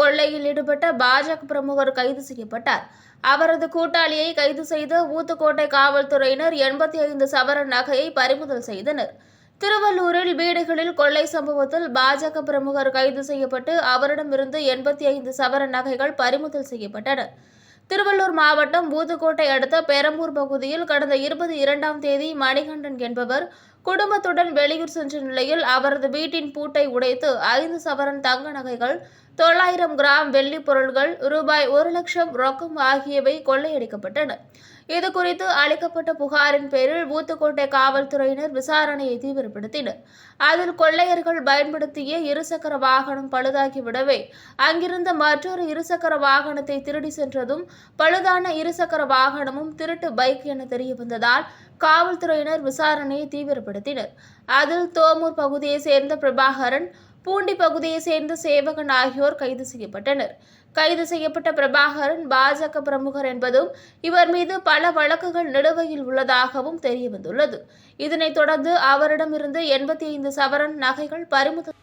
கொள்ளையில் ஈடுபட்ட பாஜக பிரமுகர் கைது செய்யப்பட்டார். அவரது கூட்டாளியை கைது செய்த ஊத்துக்கோட்டை காவல்துறையினர் எண்பத்தி ஐந்து சவரன் நகையை பறிமுதல் செய்தனர். திருவள்ளூரில் வீடுகளில் கொள்ளை சம்பவத்தில் பாஜக பிரமுகர் கைது செய்யப்பட்டு அவரிடமிருந்து எண்பத்தி ஐந்து சவரன் நகைகள் பறிமுதல் செய்யப்பட்டன. திருவள்ளூர் மாவட்டம் ஊத்துக்கோட்டை அடுத்த பெரம்பூர் பகுதியில் கடந்த இருபது இரண்டாம் தேதி மணிகண்டன் என்பவர் குடும்பத்துடன் வெளியூர் சென்ற நிலையில் அவரது வீட்டின் பூட்டை உடைத்து ஐந்து சவரன் தங்க நகைகள் தொள்ளாயிரம் கிராம் வெள்ளி பொருள்கள் ரூபாய் ஒரு லட்சம் ரொக்கம் ஆகியவை கொள்ளையடிக்கப்பட்டன. இது குறித்து அளிக்கப்பட்ட புகாரின் பேரில் ஊத்துக்கோட்டை காவல்துறையினர் விசாரணையை தீவிரப்படுத்தினர். அதில் கொள்ளையர்கள் பயன்படுத்திய இருசக்கர வாகனம் பழுதாகிவிடவே அங்கிருந்த மற்றொரு இருசக்கர வாகனத்தை திருடி சென்றதும் பழுதான இருசக்கர வாகனமும் திருட்டு பைக் என தெரிய வந்ததால் காவல்துறையினர் விசாரணையை தீவிரப்படுத்தினர். அதில் தோமூர் பகுதியை சேர்ந்த பிரபாகரன் பூண்டி பகுதியை சேர்ந்த சேவகன் ஆகியோர் கைது செய்யப்பட்டனர். கைது செய்யப்பட்ட பிரபாகரன் பாஜக பிரமுகர் என்பதும் இவர் மீது பல வழக்குகள் நிலுவையில் உள்ளதாகவும் தெரியவந்துள்ளது. இதனைத் தொடர்ந்து அவரிடமிருந்து எண்பத்தி ஐந்து சவரன் நகைகள் பறிமுதல்